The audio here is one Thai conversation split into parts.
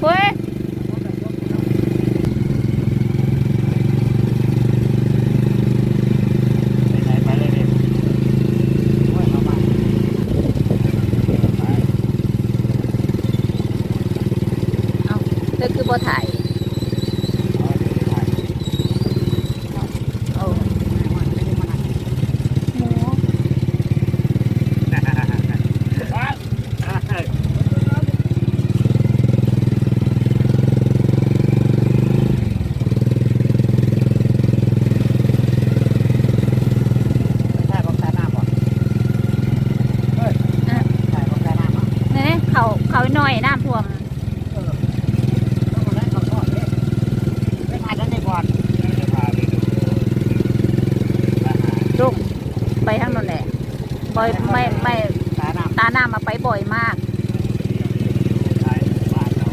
เฮ้ยไปไปเลยดิโอ้ยมาบ้านเอาเธอคือบ่ถ่ายโอ้หมู ใช่บอกแต่หน้าก่อนเฮ้ยใช่บอกแต่หน้าก่อน นี่ เขาเขาหน่อยน้ำท่วมเออต้องมาได้เขาทอดเนี่ยไม่มาแล้วในบ่อนจะพาไปดูอาหารลุงไปทางนั้นแหละบ่อยไม่ไม่ตาหน้าตาหน้ามาไปบ่อยมากใช่บ้านเรา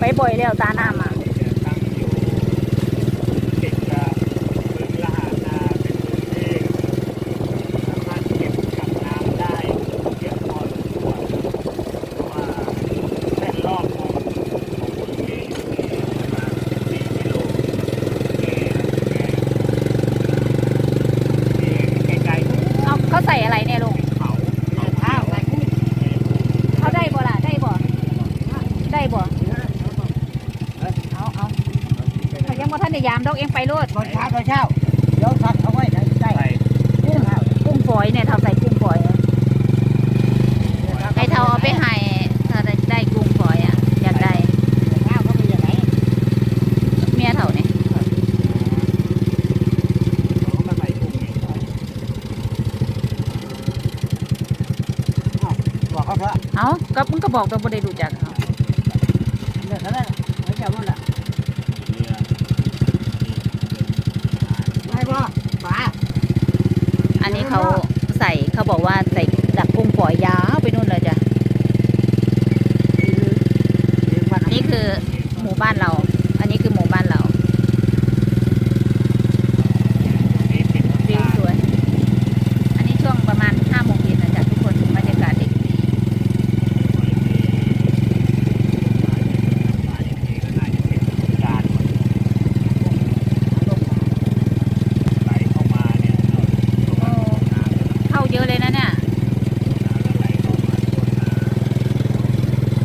ไปบ่อยแล้วตาหน้ามา ตั้งอยู่ติดกับบึงละหานาเป็นพื้นที่สามารถเก็บกับน้ำได้เยอะพอสมควรเพราะว่าเส้นรอบของของบึงนี้อยู่ที่ประมาณสี่กิโลเมตรที่ไกลๆนู้น เอาเขาใส่อะไรเนี่ยลุง เขาข้าวอะไรกุ้ง เขาได้บ่ล่ะได้บ่ได้บ่เอาเอาเขา ยังบ่ทันได้ยามดอกเองไปโลดตอนเช้าตอนเช้าเดี๋ยวสัตว์เอาไว้ไหนได้กุ้งกุ้งฝอยเนี่ยเท่าใส่กุ้งฝอยให้เท่าเอาไปให้ถ้าได้ได้กุ้งฝอยอะอยากได้ข้าวเขาเป็นยังไงเมียเท่านี่เนี่บอกเขาเถอาก็มึงก็บอกตัวบ่ได้รู้จักเขาเดี๋ยวเขาได้เขาจะมันละไม่บ่ป๋า อันนี้เขาใส่เขาบอกว่าใส่